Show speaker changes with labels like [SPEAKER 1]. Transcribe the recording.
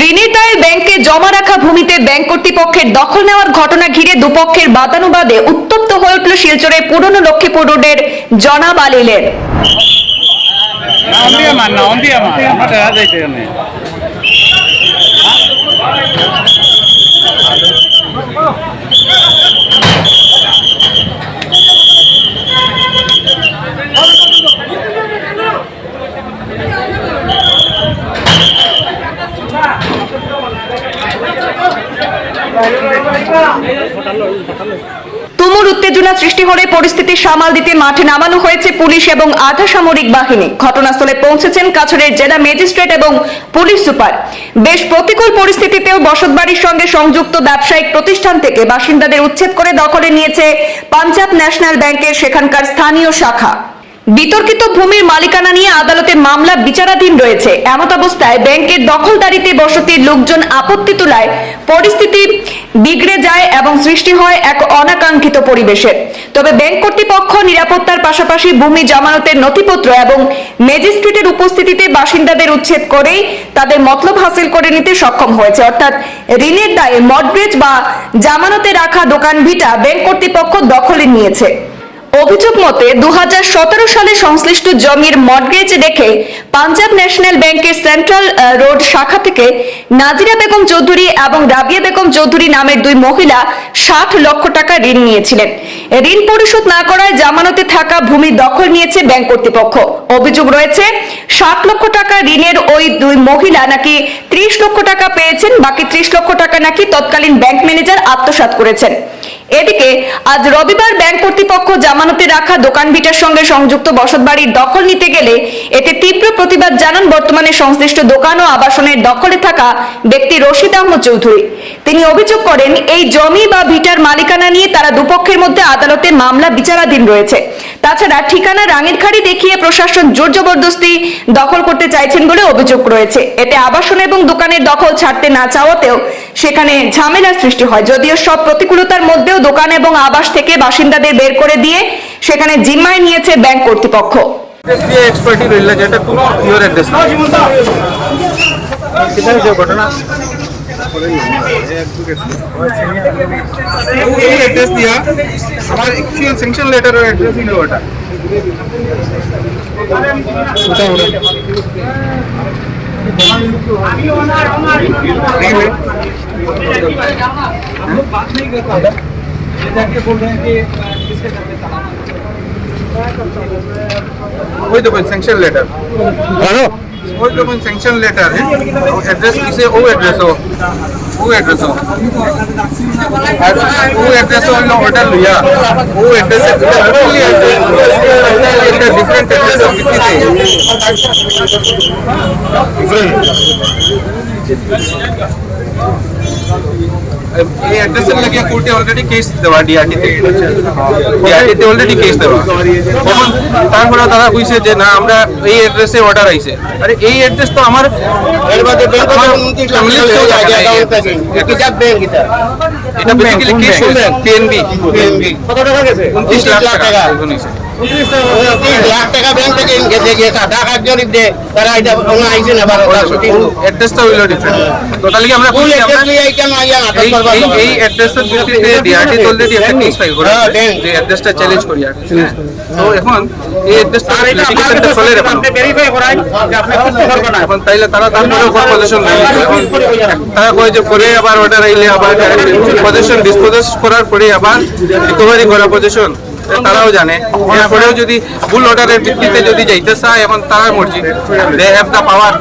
[SPEAKER 1] ঋণেতায় ব্যাংকে জমা রাখা ভূমিতে ব্যাংক কর্তৃপক্ষের দখল নেওয়ার ঘটনা ঘিরে দুপক্ষের বাদানুবাদে উত্তপ্ত হয়ে উঠল শিলচরের পুরনো লক্ষ্মীপুর রোডের জনাব আলিলের
[SPEAKER 2] Oh!
[SPEAKER 1] তুমুল উত্তেজনা সৃষ্টি হলে পরিস্থিতি সামাল দিতে মাঠে নামানো হয়েছে পুলিশ এবং আধা সামরিক বাহিনী। ঘটনাস্থলে পৌঁছেছেন কাছড়ের জেলা ম্যাজিস্ট্রেট এবং পুলিশ সুপার। বেশ প্রতিকূল পরিস্থিতিতেও বসতবাড়ির সঙ্গে সংযুক্ত ব্যবসায়িক প্রতিষ্ঠান থেকে বাসিন্দাদের উচ্ছেদ করে দখলে নিয়েছে পাঞ্জাব ন্যাশনাল ব্যাংকের সেখানকার স্থানীয় শাখা। বিতর্কিত ভূমির মালিকানা নিয়ে আদালতে মামলা বিচারাধীন রয়েছে। এমত অবস্থায় ব্যাংকের দখলদারিতে বসতির লোকজন আপত্তি তোলায় পরিস্থিতি বিগড়ে যায় এবং সৃষ্টি হয় এক অনাকাঙ্ক্ষিত পরিবেশের তবে ব্যাংক কর্তৃপক্ষ নিরাপত্তার পাশাপাশি ভূমি জামানতের নথিপত্র এবং ম্যাজিস্ট্রেটের উপস্থিতিতে বাসিন্দাদের উচ্ছেদ করেই তাদের মতলব হাসিল করে নিতে সক্ষম হয়েছে। অর্থাৎ ঋণের দায়ে মডগ্রেজ বা জামানতে রাখা দোকান ভিটা ব্যাংক কর্তৃপক্ষ দখলে নিয়েছে। অভিযোগ মতে দু হাজার সতেরো সালে সংশ্লিষ্ট জমির মর্গেজ রেখে পাঞ্জাব ন্যাশনাল ব্যাংকের সেন্ট্রাল রোড শাখা থেকে নাজিরা বেগম চৌধুরী এবং রাবিয়া বেগম চৌধুরী নামের দুই মহিলা ষাট লক্ষ টাকা ঋণ নিয়েছিলেন। ঋণ পরিশোধ না করায় জামানতে থাকা ভূমি দখল নিয়েছে ব্যাংক কর্তৃপক্ষ। অভিযোগ রয়েছে, ষাট লক্ষ টাকা ঋণের ওই দুই মহিলা নাকি ত্রিশ লক্ষ টাকা পেয়েছেন, বাকি ত্রিশ লক্ষ টাকা নাকি তৎকালীন ব্যাংক ম্যানেজার আত্মসাৎ করেছেন। এদিকে, আজ রবিবার ব্যাংক কর্তৃপক্ষ জামানতে রাখা দোকান ভিটার সঙ্গে সংযুক্ত বসত বাড়ির দখল নিতে গেলে এতে তীব্র প্রতিবাদ জানান বর্তমানে সংশ্লিষ্ট দোকান ও আবাসনের দখলে থাকা ব্যক্তি রশিদ আহমদ চৌধুরী। তিনি অভিযোগ করেন এই জমি বা ভিটার মালিকানা নিয়ে তারা দুপক্ষের মধ্যে আদালতে মামলা বিচারাধীন রয়েছে। তাছাড়া ঠিকানা রাঙের খাড়ি দেখিয়ে প্রশাসন জোর জবরদস্তি দখল করতে চাইছেন বলে অভিযোগ রয়েছে। এতে আবাসন এবং দোকানের দখল ছাড়তে না চাওয়াতেও সেখানে ঝামেলার সৃষ্টি হয়। যদিও সব প্রতিকূলতার মধ্যেও দোকান এবং আবাস থেকে বাসিন্দাদের বের করে দিয়ে সেখানে জিম্মায় নিয়েছে ব্যাংক কর্তৃপক্ষ।
[SPEAKER 2] এক্সপার্টি রইল যেটা কোনো অ্যাড্রেস पड़ेगा एड्रेस दिया? हमारे एक्चुअल सेंक्शन लेटर और एड्रेस ही नहीं बटा हम लोग बात नहीं करता जाके बोल रहे हैं? कि किसके वही तो सेंक्शन लेटर हेलो। वही मन सेंक्शन लेटर है एड्रेस किसे, वो एड्रेस हो, वो एड्रेस हो। वो एड्रेस हो लो ऑर्डर लिया। वो एड्रेस एड्रेस डिफरेंट एड्रेस এই অ্যাড্রেসের লাগে কোর্টে অলরেডি কেস দেওয়া ডিআরটিতে ডিআরটিতে অলরেডি কেস দেওয়া। তখন তারপরে তারা কইছে যে না আমরা এই অ্যাড্রেসে অর্ডার আইছে। আরে এই অ্যাড্রেস তো আমার
[SPEAKER 3] এর ব্যাংক অ্যাকাউন্ট আছে। ব্যাংক এটা?
[SPEAKER 2] এটা basically case
[SPEAKER 3] bank?
[SPEAKER 2] PNB PNB
[SPEAKER 3] কত টাকা গেছে?
[SPEAKER 2] 29 লাখ টাকা এখন হইছে।
[SPEAKER 3] 29 লাখ টাকা ব্যাংক থেকে গেছে গিয়ে টাকা জরিপ দে তারা এটা ওনা আইছে না বারো
[SPEAKER 2] অ্যাড্রেসটা হইল ডিফারেন্ট টোটালি আমরা
[SPEAKER 3] ফুল
[SPEAKER 2] কইছি আমরা?
[SPEAKER 3] কেন আইয়া নাটক করবা
[SPEAKER 2] এই এই অ্যাড্রেসের ভিত্তিতে ডিআরটি অলরেডি একটা কেস ফাইল করে
[SPEAKER 3] হ্যাঁ,
[SPEAKER 2] যে অ্যাড্রেসটা চ্যালেঞ্জ করি তো এখন এই অ্যাড্রেসটা লিটিগেশনটা চলে রে এখন
[SPEAKER 3] ভেরিফাই করাই যে আপনি করতে পারবেন না।
[SPEAKER 2] এখন তাইলে তারা তারপরে পজিশন নেই তারা কয় যে পরে আবার অর্ডার আইলে আবার পজিশন ডিসপোজেস করার পরে আবার রিকভারি করা পজিশন তারাও জানে। এরপরেও যদি ভুল অর্ডারের ভিত্তিতে যদি যাইতে চায় এখন তারা মর্জি দে হ্যাভ দ্য পাওয়ার